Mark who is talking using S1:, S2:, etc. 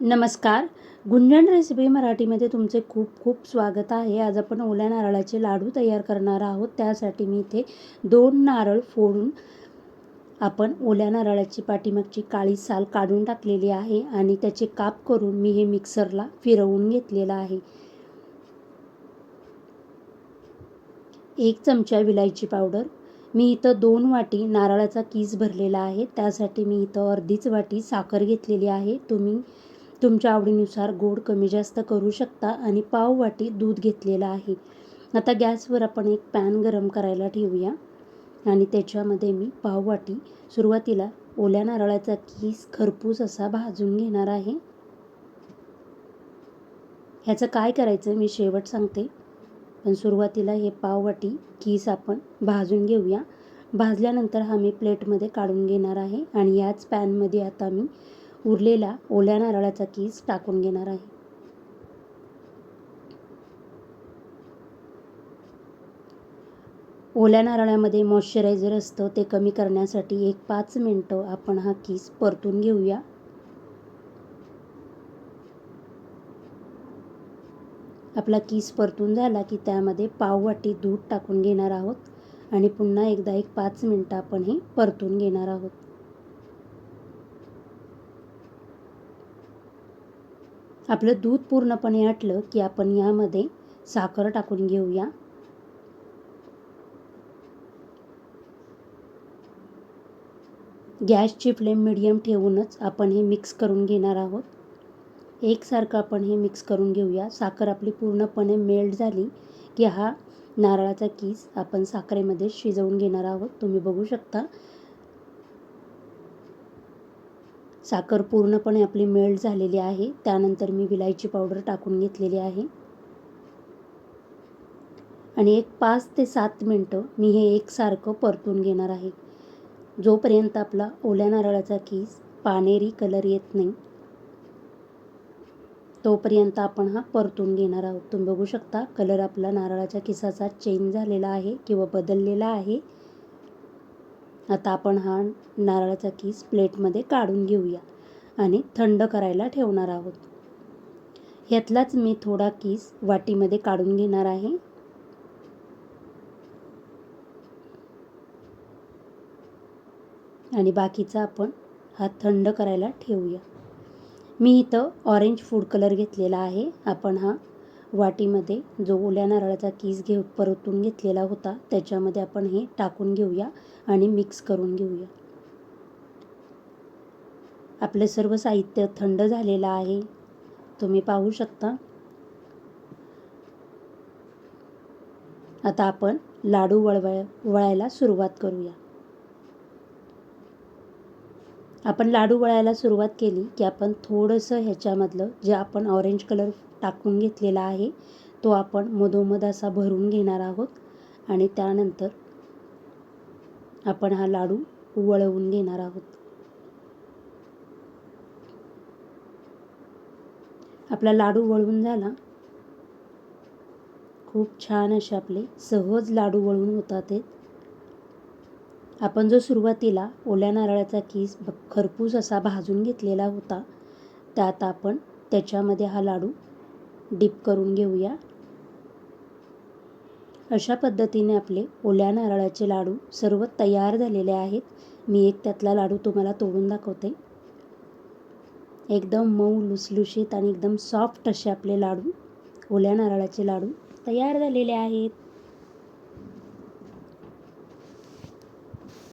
S1: नमस्कार. गुंजन रेसिपी मराठीमध्ये तुमचे खूप खूप स्वागत आहे. आज आपण ओल्या नारळाचे लाडू तयार करणार आहोत. त्यासाठी मी इथे दोन नारळ फोडून आपण ओल्या नारळाची पाठीमागची काळी साल काढून टाकलेली आहे आणि त्याचे काप करून मी हे मिक्सरला फिरवून घेतलेलं आहे. एक चमचा विलायची पावडर. मी इथं दोन वाटी नारळाचा कीस भरलेला आहे. त्यासाठी मी इथं अर्धीच वाटी साखर घेतलेली आहे. तुम्ही तुमच्या आवडीनुसार गोड कमी जास्त करू शकता आणि पाव वाटी दूध घेतलेलं आहे. आता गॅसवर आपण एक पॅन गरम करायला ठेवूया. आणि त्याच्यामध्ये मी पाव वाटी सुरुवातीला ओल्या नारळाचा किस खरपूस असा भाजून घेणार आहे. ह्याचं काय करायचं मी शेवट सांगते. पण सुरुवातीला हे पाव वाटी कीस आपण भाजून घेऊया. भाजल्यानंतर हा मी प्लेटमध्ये काढून घेणार आहे. आणि याच पॅनमध्ये आता मी उरलेला ओल्या नारळाचा कीस टाकून घेणार आहे. ओल्या नारळामध्ये मॉइश्चरायझर असतं ते कमी करण्यासाठी एक पाच मिनटं आपण हा कीस परतून घेऊया. आपला कीस परतून झाला की त्यामध्ये पाव वाटी दूध टाकून घेणार आहोत आणि पुन्हा एकदा एक पाच मिनटं आपण हे परतून घेणार आहोत. आपलं दूध पूर्णपणे आटलं की आपण यामध्ये साखर टाकून घेऊया. गॅसची फ्लेम मिडियम ठेवूनच आपण हे मिक्स करून घेणार आहोत. एकसारखं आपण हे मिक्स करून घेऊया. साखर आपली पूर्णपणे मेल्ट झाली की हा नारळाचा कीस आपण साखरेमध्ये शिजवून घेणार आहोत. तुम्ही बघू शकता साखर पूर्णपणे आपली मेल्ट झालेली आहे. त्यानंतर मी विलायची पावडर टाकून घेतलेली आहे. आणि एक पाच ते सात मिनटं मी हे एकसारखं परतून घेणार आहे. जोपर्यंत आपला ओल्या नारळाचा कीस पानेरी कलर येत नाही तोपर्यंत आपण हा परतून घेणार आहोत. तुम्ही बघू शकता कलर आपला नारळाच्या किसाचा चेंज झालेला आहे किंवा बदललेला आहे. आता आपण हा नारळाचा कीस प्लेटमध्ये काढून घेऊया आणि थंड करायला ठेवणार आहोत. ह्यातलाच मी थोडा कीस वाटीमध्ये काढून घेणार आहे. आणि बाकीचा आपण हा थंड करायला ठेवूया. मी इथं ऑरेंज फूड कलर घेतलेला आहे. आपण हा वाटीमध्ये जो ओल्या नारळाचा कीस घेऊ परतून घेतलेला होता त्याच्यामध्ये आपण हे टाकून घेऊया आणि मिक्स करून घेऊया. आपलं सर्व साहित्य थंड झालेलं आहे. तुम्ही पाहू शकता. आता आपण लाडू वळवाय वळायला सुरुवात करूया. आपण लाडू वळायला सुरुवात केली की आपण थोडंसं ह्याच्यामधलं जे आपण ऑरेंज कलर टाकून घेतलेला आहे तो आपण मधोमध असा भरून घेणार आहोत. आणि त्यानंतर आपण हा लाडू वळवून घेणार आहोत. आपला लाडू वळून झाला. खूप छान असे आपले सहज लाडू वळून होतात आपण जो सुरुवातीला ओल्या नारळाचा कीस खरपूस असा भाजून घेतलेला होता त्यात आपण त्याच्यामध्ये हा लाडू डीप करून घेऊया. अशा पद्धतीने आपले ओल्या नारळाचे लाडू सर्व तयार झालेले आहेत. मी एक त्यातला लाडू तुम्हाला तोडून दाखवते. एकदम मऊ लुसलुशीत आणि एकदम सॉफ्ट असे आपले लाडू ओल्या नारळाचे लाडू तयार झालेले आहेत.